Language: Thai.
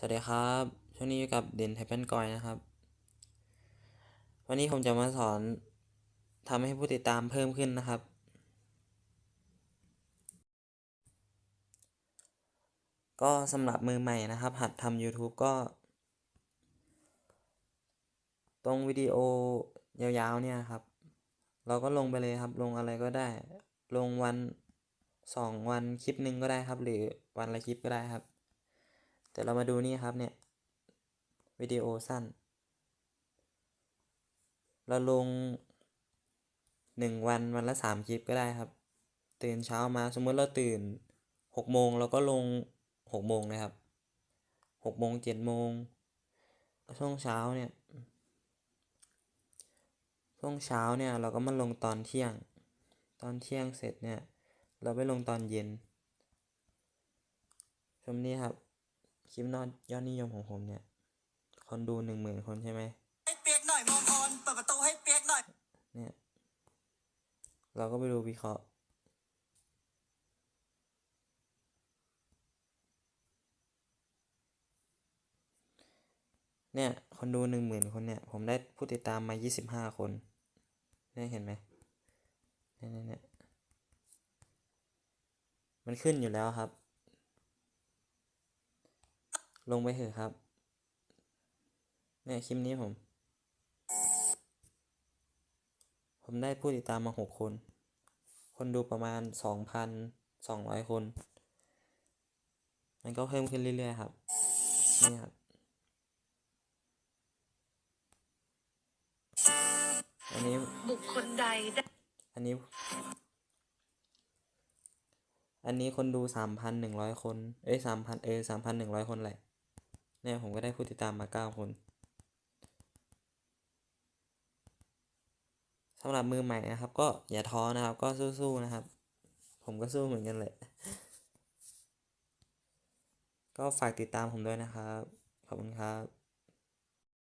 สวัสดีครับ ช่วงนี้อยู่กับเด่นไทเปิลกอยนะครับ วันนี้ผมจะมาสอนทำให้ผู้ติดตามเพิ่มขึ้นนะครับ ก็สำหรับมือใหม่นะครับ หัดทำ YouTube ก็ ตรงวิดีโอยาวๆเนี่ยครับ เราก็ลงไปเลยครับ ลงอะไรก็ได้ ลงวันสองวันคลิปหนึ่งก็ได้ครับ หรือวันละคลิปก็ได้ครับ แต่เรามาดูนี่ครับเนี่ยวิดีโอสั้น เราลงหนึ่งวันวันละสามคลิปก็ได้ครับ ตื่นเช้ามาสมมติเราตื่นหกโมงเราก็ลงหกโมงเลยครับหกโมงเจ็ดโมงช่วงเช้าเนี่ยช่วงเช้าเนี่ยเราก็มาลงตอนเที่ยง ตอนเที่ยงเสร็จเนี่ย เราไปลงตอนเย็นชมนี่ครับ คลิปนอดยอดนิยมของผมเนี่ย คนดูหนึ่งหมื่นคนใช่ไหมให้เปียกหน่อยมองพรเปิดประตูให้เปียกหน่อย เนี่ย เราก็ไปดูวิเคราะห์เนี่ยคนดูหนึ่งหมื่นคนเนี่ย ผมได้ผู้ติดตามมายี่สิบห้าคนเนี่ยเห็นไหมเนี่ยเนี่ยเนี่ยมันขึ้นอยู่แล้วครับ ลงไปเถอะครับ เนี่ยคลิปนี้ผม ผมได้ผู้ติดตามมาหกคน คนดูประมาณสองพันสองร้อยคน มันก็เพิ่มขึ้นเรื่อยๆครับ นี่ครับอันนี้บุคคลใดได้อันนี้ อันนี้คนดูสามพันหนึ่งร้อยคน เอ้ยสามพันเออสามพันหนึ่งร้อยคนแหละ เนี่ยผมก็ได้ผู้ติดตามมาเก้าคนสำหรับมือใหม่นะครับ ก็อย่าท้อนะครับ ก็สู้ๆนะครับ ผมก็สู้เหมือนกันแหละ ก็ฝากติดตามผมด้วยนะครับ ขอบคุณครับ